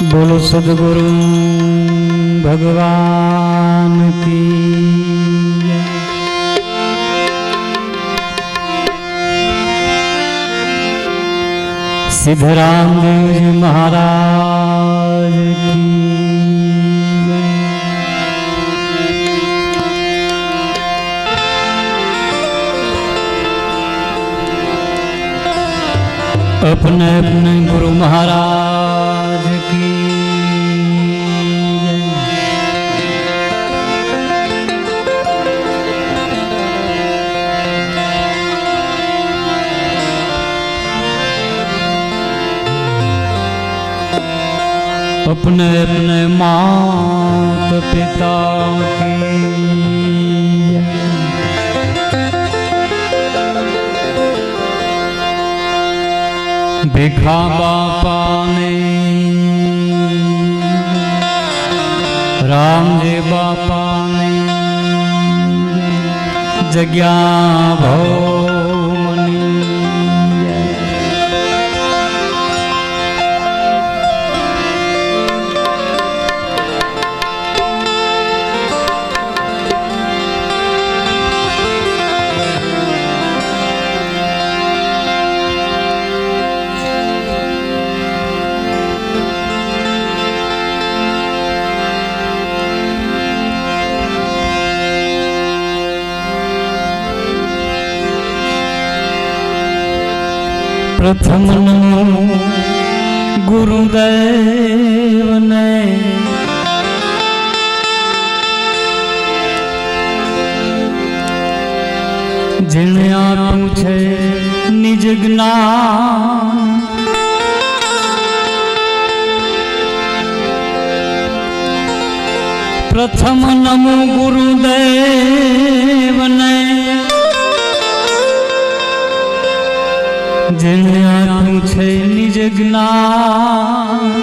બોલો સદગુરુ ભગવાન કી સિદ્ધરામદેવજી મહારાજ અપને અપને ગુરુ મહારાજ अपने अपने मात पिता की भिखा बापा ने राम जी बापा ने जग्या भो પ્રથમ નમો ગુરુદેવને જેણે આપ્યું છે નિજ જ્ઞાન પ્રથમ નમો ગુરુદેવને જેણે આપ્યું છે નિજ જ્ઞાન.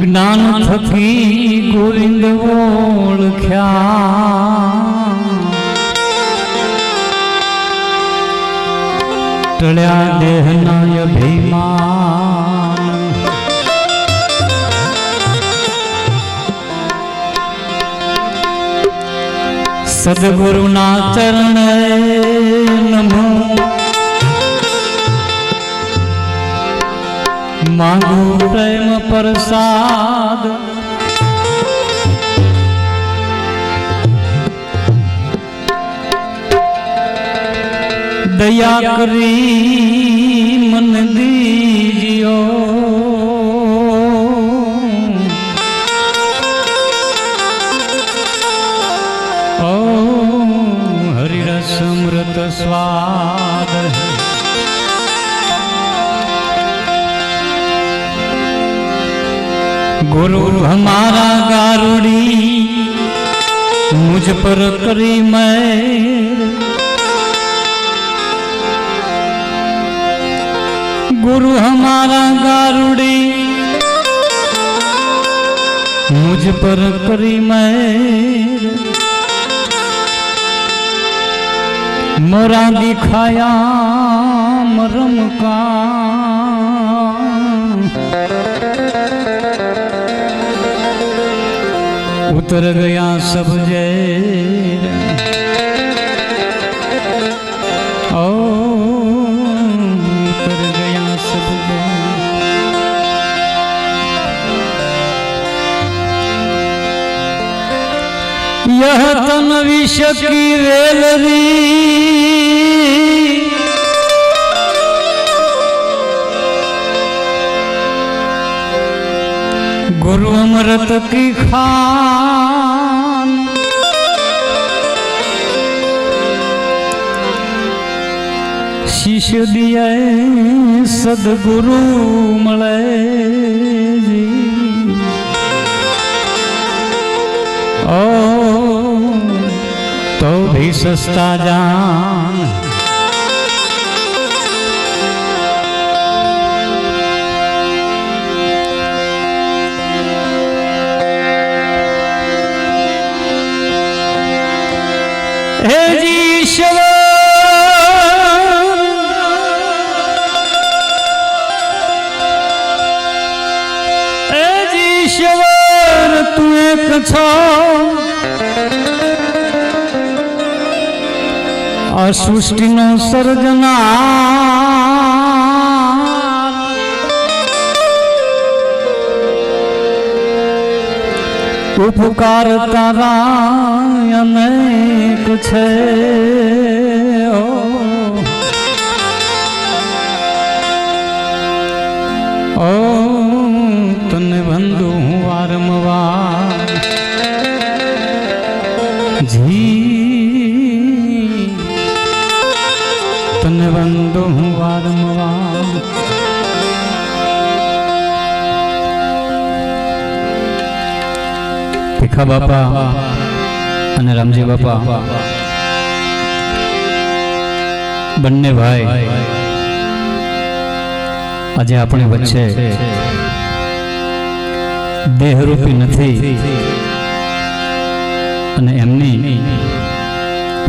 જ્ઞાન થકી ગોવિંદ ઓળખ્યા. ટળ્યા દેહના અભિમાન. સદગુરુના ચરણ નમો. માંગુ પ્રેમ પ્રસાદ. દયા કરી મન દીજો गुरु हमारा गारुड़ी मुझ पर करी मैं गुरु हमारा गारुड़ी मुझ पर करी मैं मोरा दिखाया मरम का। उतर गया सब जैर ओ उतर गया सब जैर यह तन विष की वेलरी गुरु अमृत की खान शिष्य दिए सदगुरु मले जी ओ तो भी सस्ता जान હે ઈશ્વર હે ઈશ્વર તું એક છો. આ સૃષ્ટિનો સર્જના ઉપકાર તારા અનેક છે. ઓ. તને બંધુ હું વારંવાર જી. તને બંધુ હું વારંવાર ભીખા બાપા અને રામજી બાપા. બંને ભાઈ, આજે આપણી વચ્ચે દેહરૂપી નથી અને એમની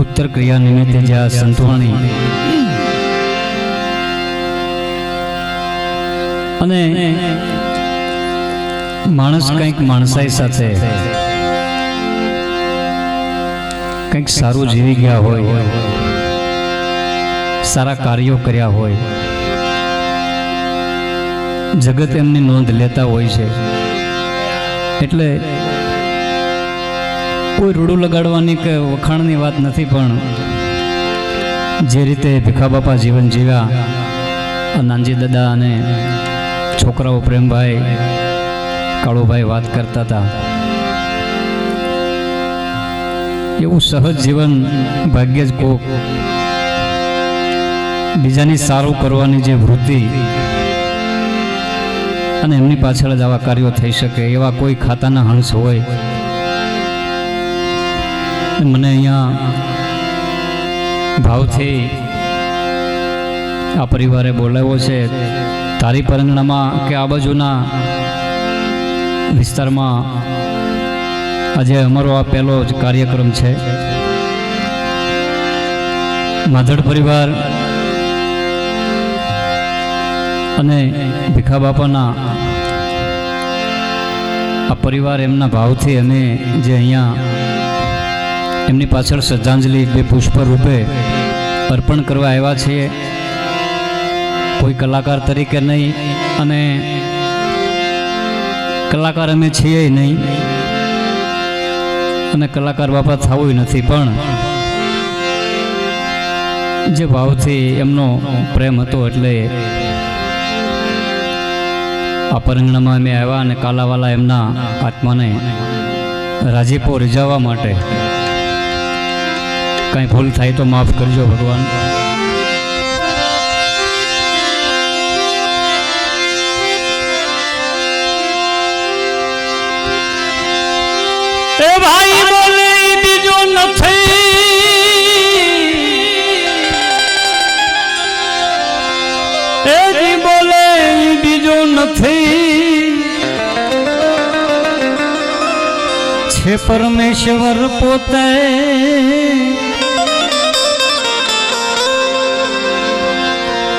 ઉત્તર ક્રિયા નિમિત્તે જે આ સંતવાણી અને માણસ કંઈક માણસાઈ સાથે કંઈક સારું જીવી ગયા હોય સારા કાર્યો કર્યા હોય. જગત એમની નોંધ લેતા હોય છે. એટલે કોઈ રૂડું લગાડવાની કે વખાણની વાત નથી, પણ જે રીતે ભીખા બાપા જીવન જીવ્યા નાનજી દાદા અને છોકરાઓ પ્રેમભાઈ, કાળુભાઈ વાત કરતા હતા. એવું સહજ જીવન ભાગ્યે જ કોક બીજાની સારું કરવાની જે વૃત્તિ અને એમની પાછળ જ આવા કાર્યો થઈ શકે, એવા કોઈ ખાતાના હંસ હોય. મને અહીંયા ભાવથી આ પરિવારે બોલાવ્યો છે. તારી પરંગણામાં કે આ બાજુના વિસ્તારમાં આજે અમારો આ પહેલો જ કાર્યક્રમ છે. માધડ પરિવાર અને ભીખા બાપાના આ પરિવાર એમના ભાવથી અમે જે અહીંયા એમની પાછળ શ્રદ્ધાંજલિ બે પુષ્પ રૂપે અર્પણ કરવા આવ્યા છીએ. કોઈ કલાકાર તરીકે નહીં અને કલાકાર અમે છીએ નહીં. અને કલાકાર બાપા થવું નથી, પણ જે ભાવથી એમનો પ્રેમ હતો એટલે પરંગણામાં અમે આવ્યા અને કાલાવાલા એમના આત્માને રાજીપો રીઝાવવા માટે. કાંઈ ભૂલ થાય તો માફ કરજો ભગવાન. પરમેશ્વર પોતે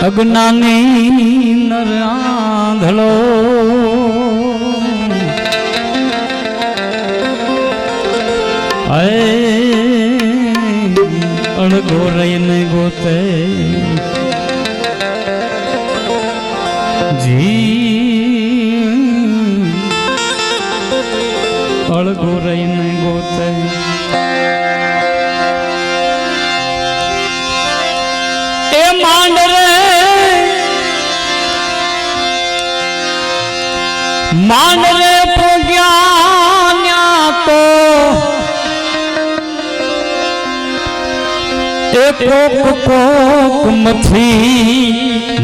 અજ્ઞાની નર આંધળો. રે પ્રજ્ઞા તો એ કોક કોક મથી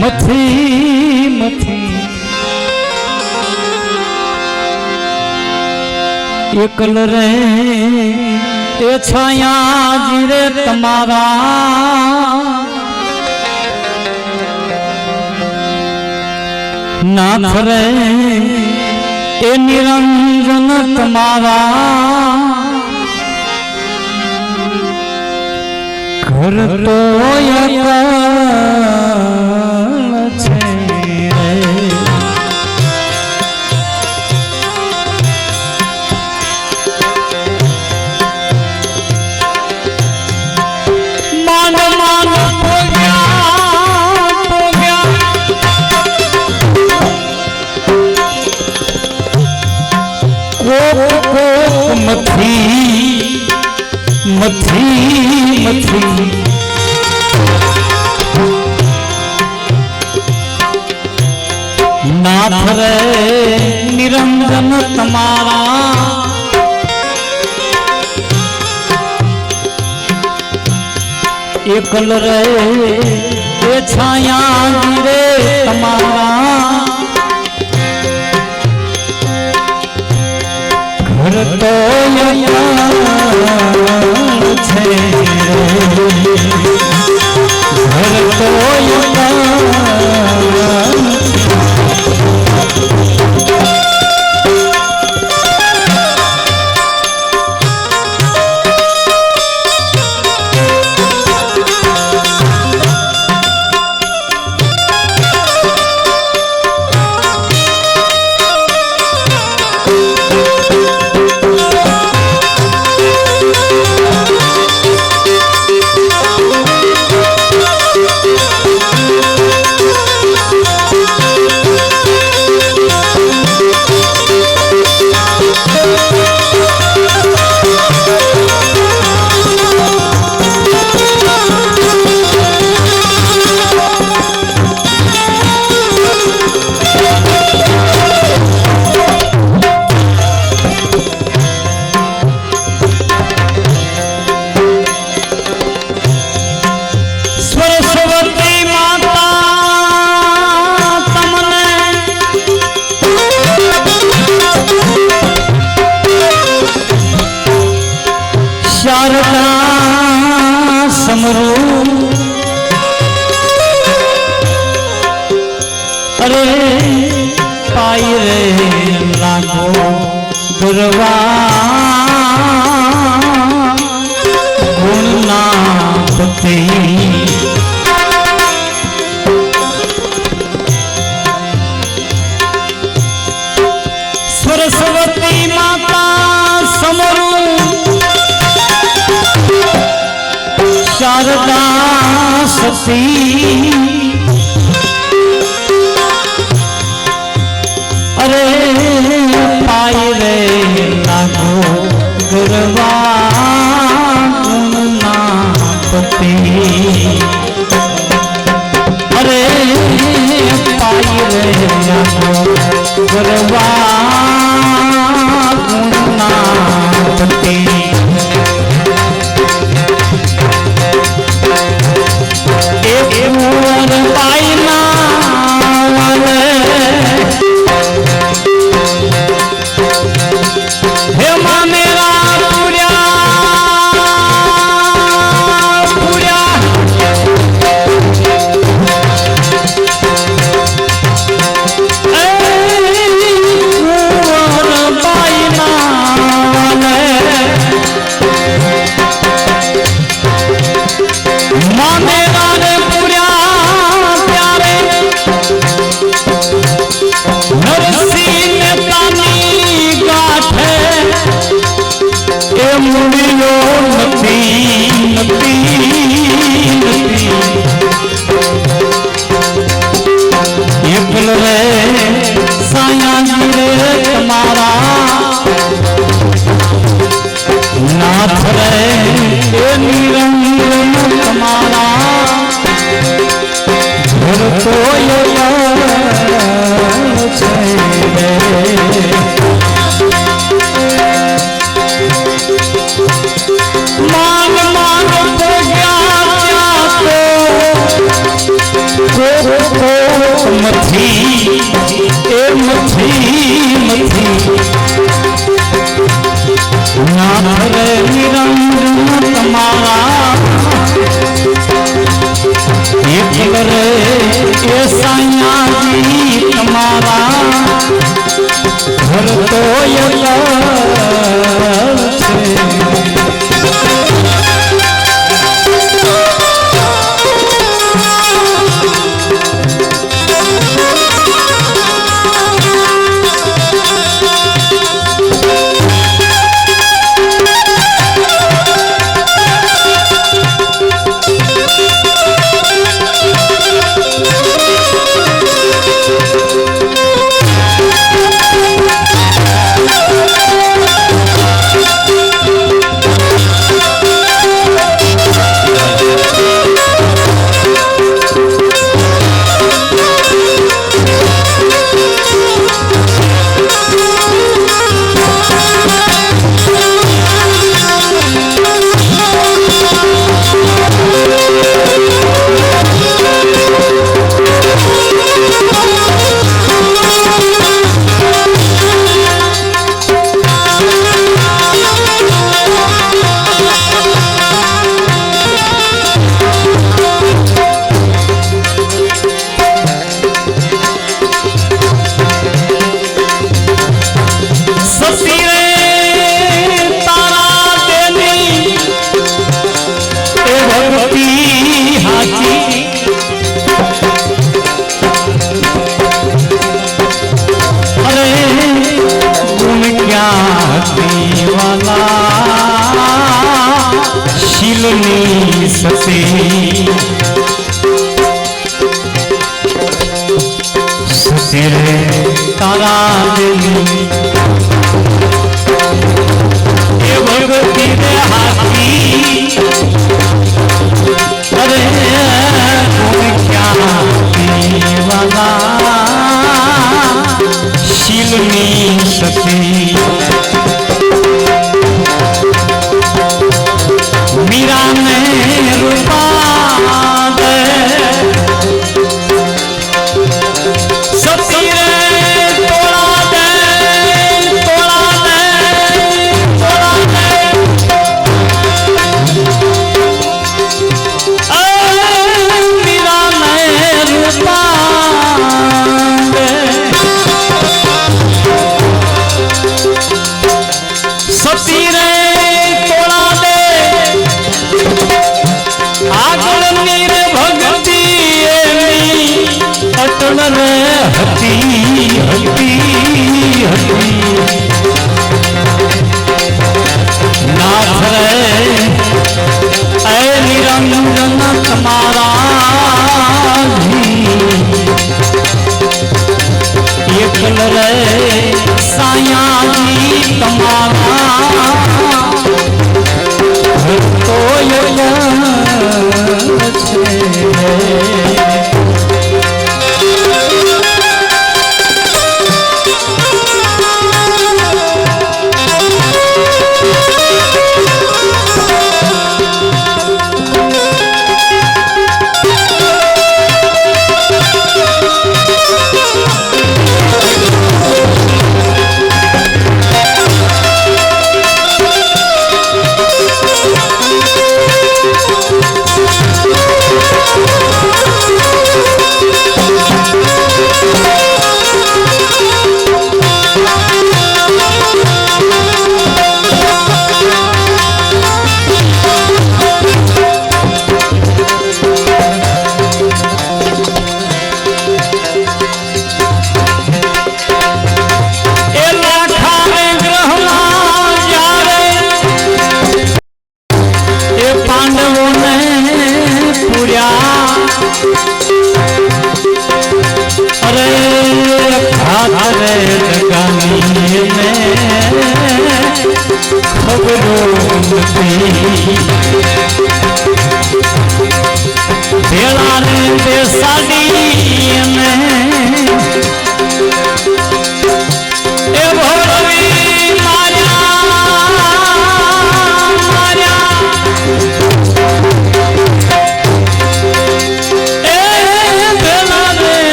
મથી મથી. એકલ રે, એ છાયા જીરે તમારા. નાથ રે એ નિરંજન તમારા ઘર તો મથી મથી મથી નાથ રે નિરંજન તમારા એકલ રે એ છાયા રે તમારા કરતો સરસ્વતી માતા સમરું શારદા સતી અરે પાય રે বলবে તો યલા શીલની સસે સસે રે તારા દેની એ ભગતી રે હાથી અરે તું ક્યાં દેવાના શીલની સસી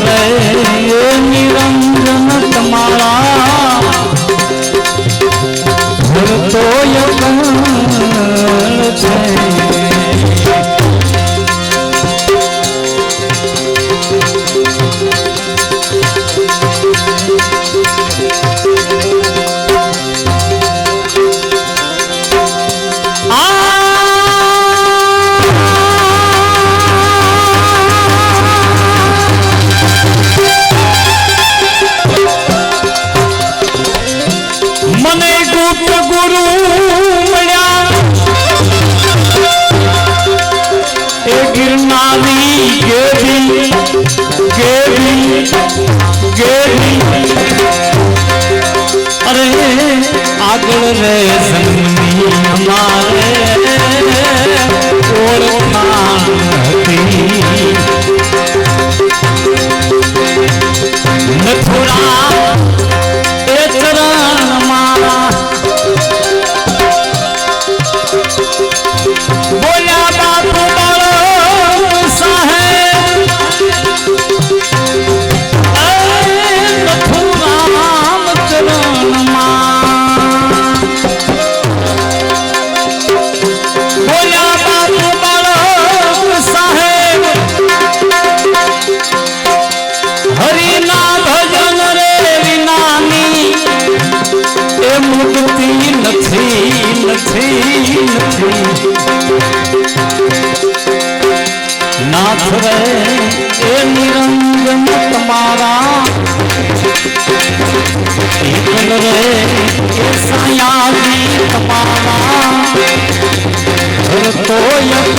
रे નથી નાથ રે એ નિરંજન તમારા એકલ રે એ સયાજી તમારા ભરતો યત